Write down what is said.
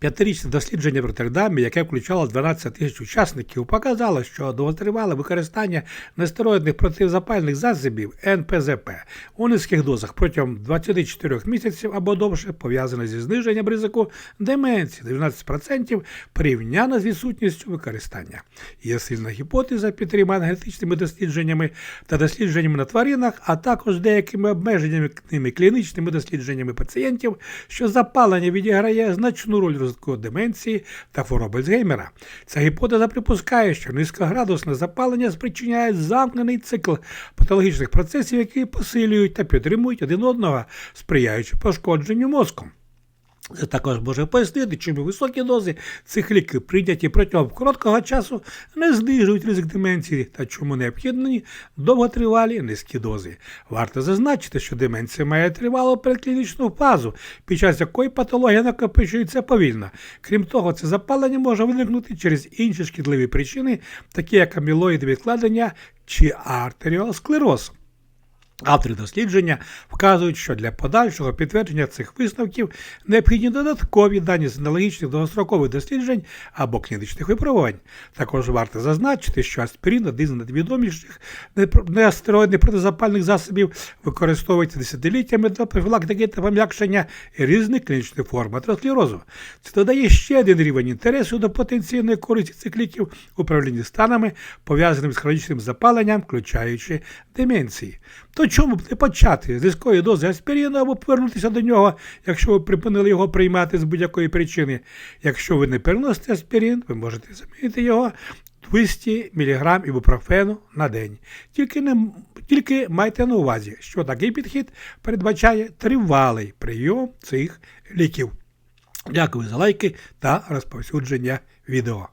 П'ятирічне дослідження в Роттердамі, яке включало 12 тисяч учасників, показало, що довготривале використання нестероїдних протизапальних засобів НПЗП у низьких дозах протягом 24 місяців або довше пов'язане зі зниженням ризику деменції 12% порівняно з відсутністю використання. Є сильна гіпотеза, підтримана генетичними дослідженнями та дослідженнями на тваринах, а також деякими обмеженими клінічними дослідженнями пацієнтів, що запалення відіграє значну роль розвитку деменції та хвороби Альцгеймера. Ця гіпотеза припускає, що низькоградусне запалення спричиняє замкнений цикл патологічних процесів, які посилюють та підтримують один одного, сприяючи пошкодженню мозку. Також може пояснити, чому високі дози цих ліків прийняті протягом короткого часу не знижують ризик деменції та чому необхідні довготривалі низькі дози. Варто зазначити, що деменція має тривалу передклінічну фазу, під час якої патологія накопичується повільно. Крім того, це запалення може виникнути через інші шкідливі причини, такі як амілоїд відкладення чи артеріосклероз. Автори дослідження вказують, що для подальшого підтвердження цих висновків необхідні додаткові дані з аналогічних довгострокових досліджень або клінічних випробувань. Також варто зазначити, що аспірин один з найвідоміших неастероїдних протизапальних засобів використовується десятиліттями для профілактики та пом'якшення різних клінічних форм атеросклерозу. Це додає ще один рівень інтересу до потенційної користі цих ліків управлінні станами, пов'язаними з хронічним запаленням, включаючи деменції. Чому б не почати з низької дози аспірину або повернутися до нього, якщо ви припинили його приймати з будь-якої причини? Якщо ви не переносите аспірин, ви можете замінити його 200 мг ібупрофену на день. Тільки, не, тільки майте на увазі, що такий підхід передбачає тривалий прийом цих ліків. Дякую за лайки та розповсюдження відео.